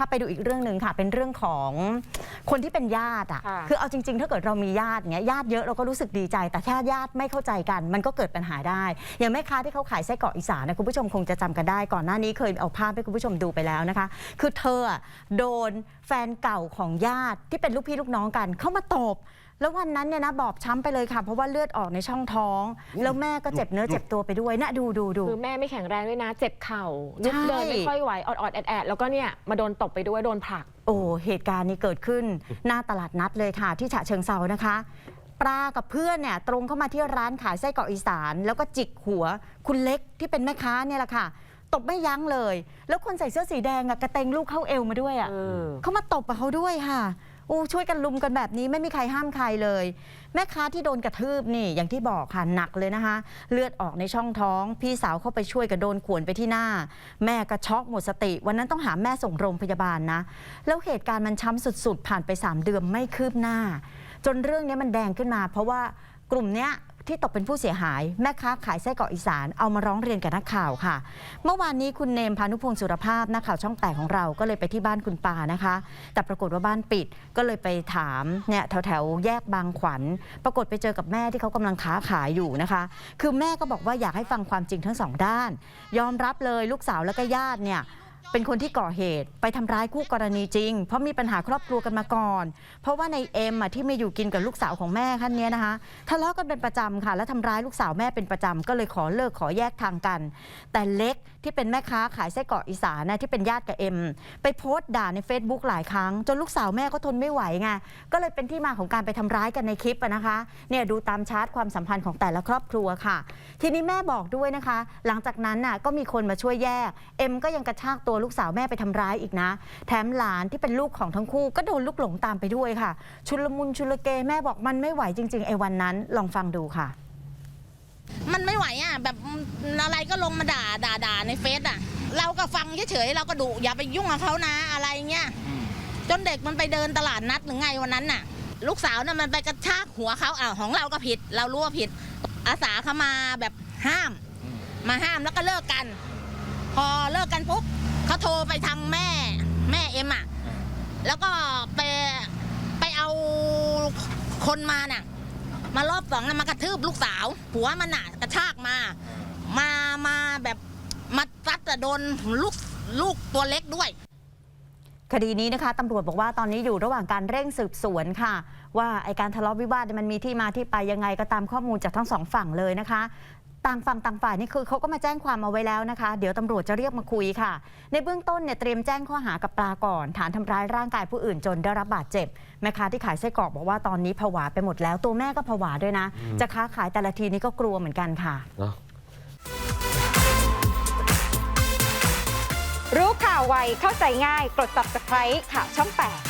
ค่ะไปดูอีกเรื่องหนึ่งค่ะ เป็นเรื่องของคนที่เป็นญาติอะค่ะ คือเอาจริง ๆ ถ้าเกิดเรามีญาติเงี้ยญาติเยอะเราก็รู้สึกดีใจ แต่ถ้าญาติไม่เข้าใจกัน มันก็เกิดปัญหาได้ อย่างแม่ค้าที่เขาขายไส้กรอกอีสานนะคุณผู้ชมคงจะจำกันได้ ก่อนหน้านี้เคยเอาภาพให้คุณผู้ชมดูไปแล้วนะคะ คือเธออะโดนแฟนเก่าของญาติที่เป็นลูกพี่ลูกน้องกันเข้ามาตบ แล้ววันนั้นเนี่ยนะบอบช้ำไปเลยค่ะ เพราะว่าเลือดออกในช่องท้อง แล้วแม่ก็เจ็บเนื้อเจ็บตัวไปด้วยนะดูดูดู คือแม่ไม่แข็งแรงด้วยนะ เจ็บเข่าลุกใช่เดินไม่ค่อยไหวออดๆแอดๆแล้วก็เนี่ยมาโดนตบไปด้วยโดนผลัก โอ้เหตุการณ์นี้เกิดขึ้น หน้าตลาดนัดเลยค่ะ ที่ฉะเชิงเซานะคะ ปลากับเพื่อนเนี่ยตรงเข้ามาที่ร้านขายไส้กรอกอีสาน แล้วก็จิกหัว คุณเล็กที่เป็นแม่ค้าเนี่ยแหละค่ะตบไม่ยั้งเลย แล้วคนใส่เสื้อสีแดงอะกระเตงลูกเข้าเอวมาด้วยอะเออเขามาตบกับเขาด้วยค่ะโอู้ช่วยกันลุมกันแบบนี้ไม่มีใครห้ามใครเลย แม่ค้าที่โดนกระทืบนี่อย่างที่บอกค่ะหนักเลยนะคะ เลือดออกในช่องท้อง พี่สาวเข้าไปช่วยกับโดนขวนไปที่หน้า แม่ก็ช็อกหมดสติ วันนั้นต้องหาแม่ส่งโรงพยาบาลนะ แล้วเหตุการณ์มันช้ำสุดๆ ผ่านไป 3 เดือนไม่คืบหน้า จนเรื่องนี้มันแดงขึ้นมา เพราะว่ากลุ่มเนี้ย ที่ตกเป็นผู้เสียหาย แม่ค้าขายไส้กรอกอีสานเอามาร้องเรียนกับนักข่าวค่ะ เมื่อวานนี้คุณเนมพานุพงศ์สุรภาพนักข่าวช่องแปดของเราก็เลยไปที่บ้านคุณปานะคะ แต่ปรากฏว่าบ้านปิดก็เลยไปถามเนี่ยแถวแถวแยกบางขวัญ ปรากฏไปเจอกับแม่ที่เขากำลังค้าขายอยู่นะคะ คือแม่ก็บอกว่าอยากให้ฟังความจริงทั้งสองด้าน ยอมรับเลยลูกสาวและก็ญาติเนี่ย เป็นคนที่ก่อเหตุไปทำร้ายคู่กรณีจริง เพราะมีปัญหาครอบครัวกันมาก่อน เพราะว่าในเอ็มอะที่มาอยู่กินกับลูกสาวของแม่ท่านเนี้ยนะคะทะเลาะกันเป็นประจำค่ะ และทำร้ายลูกสาวแม่เป็นประจำก็เลยขอเลิกขอแยกทางกัน แต่เล็กที่เป็นแม่ค้าขายไส้กรอกอีสานนะที่เป็นญาติกับเอ็มไปโพสต์ด่าใน Facebook หลายครั้ง จนลูกสาวแม่ก็ทนไม่ไหวไงก็เลยเป็นที่มาของการไปทำร้ายกันในคลิปอะนะคะเนี่ยดูตามชาร์ตความสัมพันธ์ของแต่ละครอบครัวค่ะ ทีนี้แม่บอกด้วยนะคะ หลังจากนั้นน่ะก็มีคนมาช่วยแยกเอ็มก็ยังกระชากตัวลูกสาวแม่ไปทำร้ายอีกนะ แถมหลานที่เป็นลูกของทั้งคู่ก็โดนลูกหลงตามไปด้วยค่ะ ชุลมุนชุลเกแม่บอกมันไม่ไหวจริงๆไอ้วันนั้นลองฟังดูค่ะ มันไม่ไหวอะแบบอะไรก็ลงมาด่าด่าด่าในเฟซอะ เราก็ฟังเฉยๆเราก็ดุอย่าไปยุ่งกับเขานะอะไรเงี้ยจนเด็กมันไปเดินตลาดนัดหรือไงวันนั้นน่ะ ลูกสาวน่ะมันไปกระชากหัวเขาอ้าวของเราก็ผิด เรารู้ว่าผิด อาสาเขามาแบบห้าม มาห้ามแล้วก็เลิกกัน พอเลิกกันปุ๊บ เขาโทรไปทางแม่ แม่เอ็มอะ แล้วก็ไปไปเอาคนมาน่ะ มารอบสองน่ะมากระทืบลูกสาวหัวมันน่ะกระชากมา มามาแบบมาซัดแต่โดนลูกลูกตัวเล็กด้วยคดีนี้นะคะตำรวจบอกว่าตอนนี้อยู่ระหว่างการเร่งสืบสวนค่ะ ว่าไอการทะเลาะวิวาทเนี่ยมันมีที่มาที่ไปยังไงก็ตามข้อมูลจากทั้งสองฝั่งเลยนะคะ ต่างฝั่งต่างฝ่ายนี่คือเขาก็มาแจ้งความเอาไว้แล้วนะคะ เดี๋ยวตำรวจจะเรียกมาคุยค่ะ ในเบื้องต้นเนี่ยเตรียมแจ้งข้อหากับปลาก่อน ฐานทำร้ายร่างกายผู้อื่นจนได้รับบาดเจ็บแม่ค้าที่ขายไส้กรอกบอกว่าตอนนี้ผวาไปหมดแล้ว ตัวแม่ก็ผวาด้วยนะ จะค้าขายแต่ละทีนี่ก็กลัวเหมือนกันค่ะเนาะรู้ข่าวไวเข้าใจง่ายกด subscribe ข่าวช่อง 8